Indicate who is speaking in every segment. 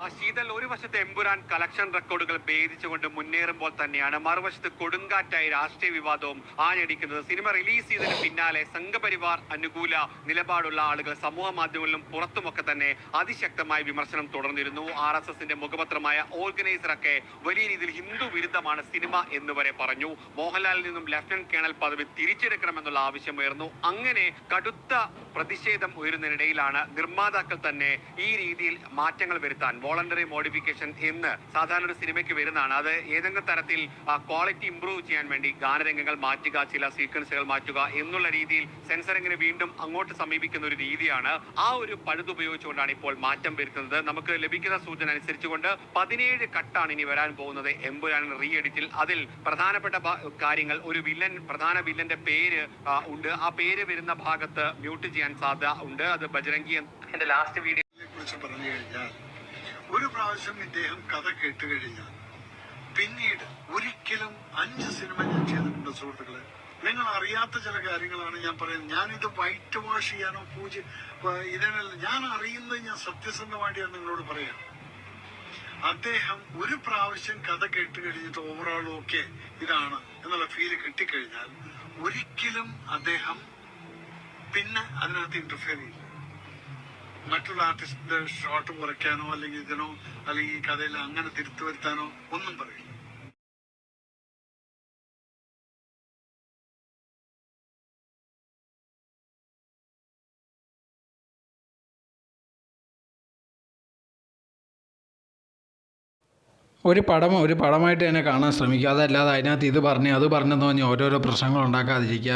Speaker 1: ശീതൽ ഒരു വശത്ത് എമ്പുരാൻ കളക്ഷൻ റെക്കോർഡുകൾ ഭേദിച്ചുകൊണ്ട് മുന്നേറുമ്പോൾ തന്നെയാണ് മറുവശത്ത് കൊടുങ്കാറ്റായി രാഷ്ട്രീയ വിവാദവും ആഞ്ഞടിക്കുന്നത്. സിനിമ റിലീസ് ചെയ്തതിന് പിന്നാലെ സംഘപരിവാർ അനുകൂല നിലപാടുള്ള ആളുകൾ സമൂഹ മാധ്യമങ്ങളിലും പുറത്തുമൊക്കെ തന്നെ അതിശക്തമായ വിമർശനം തുടർന്നിരുന്നു. ആർ എസ് എസിന്റെ മുഖപത്രമായ ഓർഗനൈസറൊക്കെ വലിയ രീതിയിൽ ഹിന്ദു വിരുദ്ധമാണ് സിനിമ എന്ന് വരെ പറഞ്ഞു. മോഹൻലാലിൽ നിന്നും ലഫ്റ്റനന്റ് കേണൽ പദവി തിരിച്ചെടുക്കണമെന്നുള്ള ആവശ്യം ഉയർന്നു അങ്ങനെ കടുത്ത പ്രതിഷേധം ഉയരുന്നതിനിടയിലാണ് നിർമ്മാതാക്കൾ തന്നെ ഈ രീതിയിൽ മാറ്റങ്ങൾ വരുത്താൻ വോളണ്ടറി മോഡിഫിക്കേഷൻ എന്ന് സാധാരണ ഒരു സിനിമയ്ക്ക് വരുന്നതാണ്. അത് ഏതെങ്കിലും തരത്തിൽ ക്വാളിറ്റി ഇംപ്രൂവ് ചെയ്യാൻ വേണ്ടി ഗാനരംഗങ്ങൾ മാറ്റുക ചില സീക്വൻസുകൾ മാറ്റുക എന്നുള്ള രീതിയിൽ സെൻസറിങ്ങിനെ വീണ്ടും അങ്ങോട്ട് സമീപിക്കുന്ന ഒരു രീതിയാണ്. ആ ഒരു പഴുത് ഉപയോഗിച്ചുകൊണ്ടാണ് ഇപ്പോൾ മാറ്റം വരുത്തുന്നത്. നമുക്ക് ലഭിക്കുന്ന സൂചന അനുസരിച്ചുകൊണ്ട് പതിനേഴ് കട്ടാണ് ഇനി വരാൻ പോകുന്നത്. എമ്പുരാൻ റീ എഡിറ്റിൽ അതിൽ പ്രധാനപ്പെട്ട കാര്യങ്ങൾ ഒരു വില്ലൻ പ്രധാന വില്ലന്റെ പേര് ഉണ്ട്. ആ പേര് വരുന്ന ഭാഗത്ത് മ്യൂട്ട് ചെയ്യാൻ സാധ്യത ഉണ്ട്. അത് ബജരംഗി എന്റെ ലാസ്റ്റ് വീഡിയോ
Speaker 2: കുറിച്ച് പറഞ്ഞു കഴിഞ്ഞാൽ ഒരു പ്രാവശ്യം ഇദ്ദേഹം കഥ കേട്ട് കഴിഞ്ഞാൽ പിന്നീട് ഒരിക്കലും അഞ്ച് സിനിമ ഞാൻ ചെയ്തിട്ടുണ്ട് സുഹൃത്തുക്കളെ. നിങ്ങൾ അറിയാത്ത ചില കാര്യങ്ങളാണ് ഞാൻ പറയുന്നത്. ഞാനിത് വൈറ്റ് വാഷ് ചെയ്യാനോ പൂജ ഇതിനല്ല ഞാൻ അറിയുന്നത് ഞാൻ സത്യസന്ധമായിട്ടാണ് നിങ്ങളോട് പറയാം. അദ്ദേഹം ഒരു പ്രാവശ്യം കഥ കേട്ട് കഴിഞ്ഞിട്ട് ഓവറോൾ ഓക്കെ ഇതാണ് എന്നുള്ള ഫീൽ കിട്ടിക്കഴിഞ്ഞാൽ ഒരിക്കലും അദ്ദേഹം പിന്നെ അതിനകത്ത് ഇന്റർഫിയർ ചെയ്യില്ല. മറ്റുള്ള ആർട്ടിസ്റ്റിന്റെ ഷോട്ട് കുറയ്ക്കാനോ അല്ലെങ്കിൽ ഇതിനോ അല്ലെങ്കിൽ കഥയിൽ അങ്ങനെ തിരുത്തു വരുത്താനോ ഒന്നും പറയില്ല.
Speaker 3: ഒരു പടം ഒരു പടമായിട്ട് തന്നെ കാണാൻ ശ്രമിക്കുക. അതല്ലാതെ അതിനകത്ത് ഇത് പറഞ്ഞ് അത് പറഞ്ഞെന്ന് പറഞ്ഞ് ഓരോരോ പ്രശ്നങ്ങൾ ഉണ്ടാക്കാതിരിക്കുക.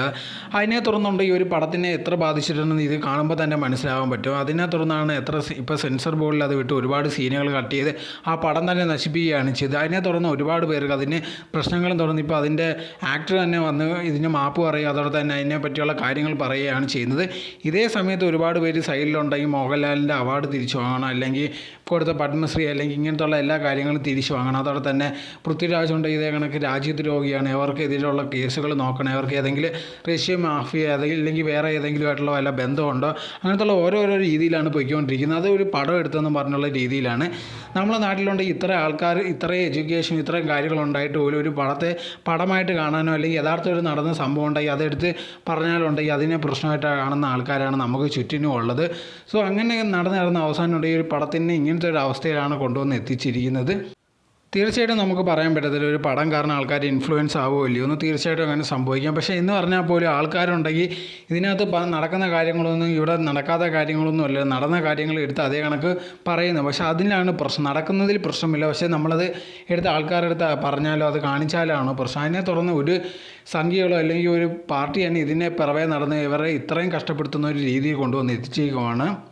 Speaker 3: അതിനെ തുടർന്നുണ്ട് ഈ ഒരു പടത്തിനെ എത്ര ബാധിച്ചിട്ടുണ്ടെന്ന് ഇത് കാണുമ്പോൾ തന്നെ മനസ്സിലാവാൻ പറ്റും. അതിനെ തുടർന്നാണ് എത്ര ഇപ്പോൾ സെൻസർ ബോർഡിൽ അത് വിട്ട് ഒരുപാട് സീനുകൾ കട്ട് ചെയ്ത് ആ പടം തന്നെ നശിപ്പിക്കുകയാണ് ചെയ്തത്. അതിനെ തുടർന്ന് ഒരുപാട് പേർക്ക് അതിന് പ്രശ്നങ്ങളും തുടർന്ന് ഇപ്പോൾ അതിന്റെ ആക്ടർ തന്നെ വന്ന് ഇതിന് മാപ്പ് പറയുക അതോടെ തന്നെ അതിനെ പറ്റിയുള്ള കാര്യങ്ങൾ പറയുകയാണ് ചെയ്യുന്നത്. ഇതേ സമയത്ത് ഒരുപാട് പേര് സൈഡിലുണ്ടെങ്കിൽ മോഹൻലാലിന്റെ അവാർഡ് തിരിച്ചു വാങ്ങണം അല്ലെങ്കിൽ കൊടുത്ത പത്മശ്രീ അല്ലെങ്കിൽ ഇങ്ങനത്തുള്ള എല്ലാ കാര്യങ്ങളും തിരിച്ചു വാങ്ങണം തന്നെ പൃഥ്വിരാജ് ഉണ്ട് ഇതേ കണക്ക് രാജ്യദ്രോഹിയാണ് അവർക്ക് എതിരെയുള്ള കേസുകൾ നോക്കണം. അവർക്ക് ഏതെങ്കിലും റഷ്യ മാഫിയ ഇല്ലെങ്കിൽ വേറെ ഏതെങ്കിലും ആയിട്ടുള്ള വല്ല ബന്ധമുണ്ടോ? അങ്ങനത്തുള്ള ഓരോരോ രീതിയിലാണ് പോയിക്കൊണ്ടിരിക്കുന്നത്. അത് ഒരു പടം എടുത്തെന്ന് പറഞ്ഞുള്ള രീതിയിലാണ്. നമ്മളെ നാട്ടിലുണ്ട് ഇത്ര ആൾക്കാർ ഇത്രയും എഡ്യൂക്കേഷൻ ഇത്രയും കാര്യങ്ങളുണ്ടായിട്ട് പോലും ഒരു പടത്തെ പടമായിട്ട് കാണാനോ അല്ലെങ്കിൽ യഥാർത്ഥ ഒരു നടന്ന സംഭവം ഉണ്ടെങ്കിൽ അതെടുത്ത് പറഞ്ഞാലുണ്ടെങ്കിൽ അതിനെ പ്രശ്നമായിട്ട് കാണുന്ന ആൾക്കാരാണ് നമുക്ക് ചുറ്റിനും ഉള്ളത്. സോ അങ്ങനെ നടന്ന് നടന്ന് അവസാനം ഉണ്ടെങ്കിൽ ഒരു പടത്തിനെ ഇങ്ങനത്തെ ഒരു അവസ്ഥയിലാണ് കൊണ്ടുവന്ന് എത്തിച്ചിരിക്കുന്നത്. തീർച്ചയായിട്ടും നമുക്ക് പറയാൻ പറ്റത്തില്ല ഒരു പടം കാരണം ആൾക്കാർ ഇൻഫ്ലുവൻസ് ആവുമോ ഇല്ലയോ. എന്ന് തീർച്ചയായിട്ടും അങ്ങനെ സംഭവിക്കാം. പക്ഷേ എന്ന് പറഞ്ഞാൽ പോലും ആൾക്കാരുണ്ടെങ്കിൽ ഇതിനകത്ത് നടക്കുന്ന കാര്യങ്ങളൊന്നും ഇവിടെ നടക്കാത്ത കാര്യങ്ങളൊന്നും അല്ല. നടന്ന കാര്യങ്ങൾ എടുത്ത് അതേ കണക്ക് പറയുന്നു. പക്ഷേ അതിലാണ് പ്രശ്നം. നടക്കുന്നതിൽ പ്രശ്നമില്ല. പക്ഷേ നമ്മളത് എടുത്ത് ആൾക്കാരെടുത്ത് പറഞ്ഞാലോ അത് കാണിച്ചാലാണോ പ്രശ്നം. അതിനെ തുടർന്ന് ഒരു സംഖ്യകളോ അല്ലെങ്കിൽ ഒരു പാർട്ടി തന്നെ ഇതിനെ പിറവേ നടന്ന് ഇവരെ ഇത്രയും കഷ്ടപ്പെടുത്തുന്ന ഒരു രീതിയിൽ കൊണ്ടുവന്ന് എത്തിച്ചേക്കുവാണ്.